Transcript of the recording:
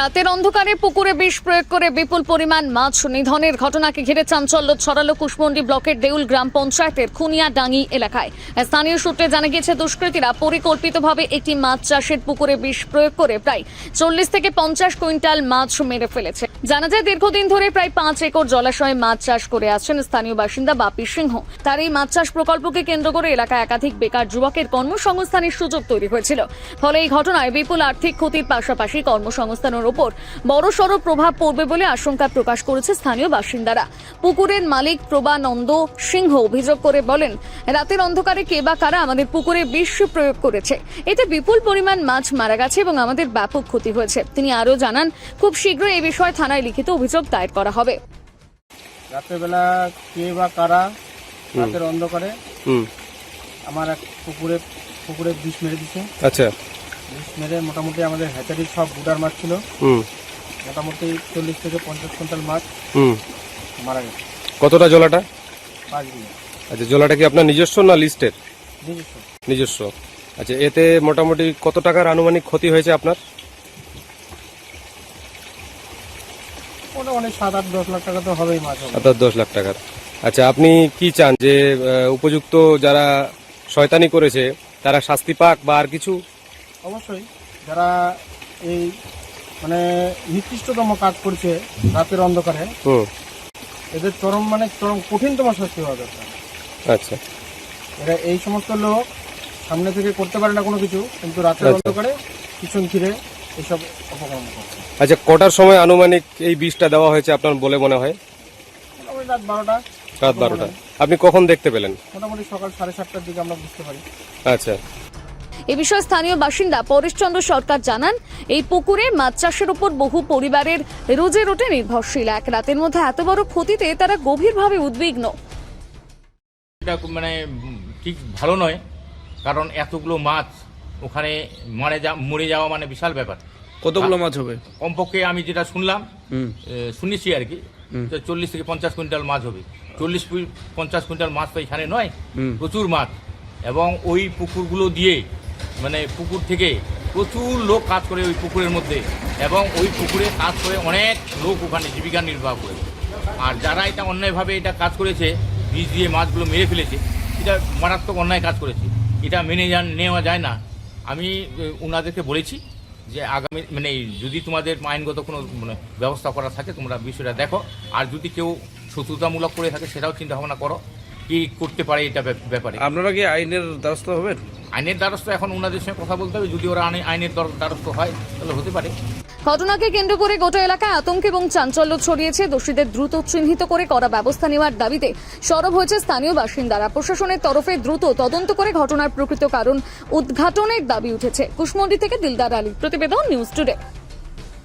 রাতের অন্ধকারে পুকুরে বিষ প্রয়োগ করে বিপুল পরিমাণ মাছ নিধনের ঘটনাকে ঘিরে চাঞ্চল্য ছড়ালো কুশমন্ডি ব্লকের দেউল গ্রাম পঞ্চায়েতের খুনিয়া ডাঙ্গি এলাকায়। স্থানীয় সূত্রে জানা গিয়েছে, দুষ্কৃতীরা পরিকল্পিতভাবে একটি মাছ চাষের পুকুরে বিষ প্রয়োগ করে প্রায় চল্লিশ থেকে পঞ্চাশ কুইন্টাল মাছ মেরে ফেলেছে। জানা যায়, দীর্ঘদিন ধরে প্রায় পাঁচ একর জলাশয়ে মাছ চাষ করে আসছেন স্থানীয় বাসিন্দা বাপি সিংহ। তার এই মাছ চাষ প্রকল্পকে কেন্দ্র করে এলাকায় একাধিক বেকার যুবকের কর্মসংস্থানের সুযোগ তৈরি হয়েছিল। ফলে এই ঘটনায় বিপুল আর্থিক ক্ষতির পাশাপাশি কর্মসংস্থানের ওপর বড়সড় প্রভাব পড়বে বলে আশঙ্কা প্রকাশ করেছে স্থানীয় বাসিন্দারা। পুকুরের মালিক প্রবানন্দ সিংহ অভিযোগ করে বলেন, রাতের অন্ধকারে কে বা কারা আমাদের পুকুরে বিষ প্রয়োগ করেছে। এতে বিপুল পরিমাণ মাছ মারা গেছে এবং আমাদের ব্যাপক ক্ষতি হয়েছে। তিনি আরও জানান, খুব শীঘ্রই এই বিষয়ে থানায় লিখিত অভিযোগ দায়ের করা হবে। রাতের বেলা কে বা কারা রাতের অন্ধকারে হুম। আমার এক পুকুরে পুকুরে বিষ মেরে দিছে। আচ্ছা। বিষ মেরে মোটামুটি আমাদের হ্যাচারির সব বুডার মাছ ছিল হুম। মোটামুটি চল্লিশ থেকে পঞ্চাশ কুইন্টাল মাছ হুম। মারা গেছে। কতটা জলাটা? পাঁচ দিনে আচ্ছা জলাটা কি আপনার নিজস্ব না লিস্টের? নিজস্ব। নিজস্ব। আচ্ছা এতে মোটামুটি কত টাকার আনুমানিক ক্ষতি হয়েছে আপনার? সাত আট দশ লাখ টাকা তো হবেই মাছ হবে দশ লাখ টাকার। আচ্ছা আপনি কি চান যে আহ, উপযুক্ত যারা শয়তানি করেছে তারা শাস্তি পাক বা আর কিছু? অবশ্যই যারা এই মানে নিকৃষ্টতম কাজ করছে রাতের অন্ধকারে হুম। এদের চরম মানে চরম কঠিনতম শাস্তি হওয়া দরকার। আচ্ছা। এরা এই সমস্ত লোক সামনে থেকে করতে পারে না কোনো কিছু কিন্তু রাতের আচ্ছা। অন্ধকারে পিছন ফিরে এসব অপকর্ম করছে। আচ্ছা কটার সময় আনুমানিক এই বীজটা দেওয়া হয়েছে আপনার বলে মনে হয়? রাত বারোটা। রাত বারোটা। আপনি কখন দেখতে পেলেন? মোটামুটি সকাল সাড়ে সাতটার দিকে আমরা বুঝতে পারি। আচ্ছা। এ বিষয়ে স্থানীয় বাসিন্দা পরেশচন্দ্র সরকার জানান এই পুকুরে মাছ চাষের উপর বহু পরিবারের রোজে রোটে নির্ভরশীল। এক রাতের মধ্যে এত বড় ক্ষতিতে তারা গভীরভাবে উদ্বিগ্ন। এটা মানে ঠিক ভালো নয় কারণ এতগুলো মাছ ওখানে মারে যা মরে যাওয়া মানে বিশাল ব্যাপার। কতগুলো মাছ হবে? কমপক্ষে আমি যেটা শুনলাম শুনেছি আর কি তো চল্লিশ থেকে পঞ্চাশ কুইন্টাল মাছ হবে। চল্লিশ পঞ্চাশ কুইন্টাল মাছ তো এখানে নয় প্রচুর মাছ। এবং ওই পুকুরগুলো দিয়ে মানে পুকুর থেকে প্রচুর লোক কাজ করে ওই পুকুরের মধ্যে। এবং ওই পুকুরে কাজ করে অনেক লোক ওখানে জীবিকা নির্বাহ করে। আর যারা এটা অন্যায়ভাবে এটা কাজ করেছে বীজ দিয়ে মাছগুলো মেরে ফেলেছে এটা মারাত্মক অন্যায় কাজ করেছে। এটা মেনে যান নেওয়া যায় না। আমি ওনাদেরকে বলেছি যে আগামী মানে যদি তোমাদের আইনগত কোনো মানে ব্যবস্থা করা থাকে, তোমরা বিষয়টা দেখো। আর যদি কেউ শত্রুতামূলক করে থাকে, সেটাও চিন্তা ভাবনা করো। কি করতে পারে এটা ব্যাপারে। আপনারা কি আইনের দ্বারস্থ হবেন? আইনের দ্বারস্থ এখন ওনাদের সঙ্গে কথা বলতে হবে। যদি ওরা আইনের দ্বার- দ্বারস্থ হয় তাহলে হতে পারে। ঘটনাকে কেন্দ্র করে গোটা এলাকায় আতঙ্ক এবং চাঞ্চল্য ছড়িয়েছে। দোষীদের দ্রুত চিহ্নিত করে করা ব্যবস্থা নেওয়ার দাবিতে সরব হয়েছে স্থানীয় বাসিন্দারা। প্রশাসনের তরফে দ্রুত তদন্ত করে ঘটনার প্রকৃত কারণ উদ্ঘাটনের দাবি উঠেছে। কুশমন্ডি থেকে দিলদার আলী প্রতিবেদন নিউজ টুডে।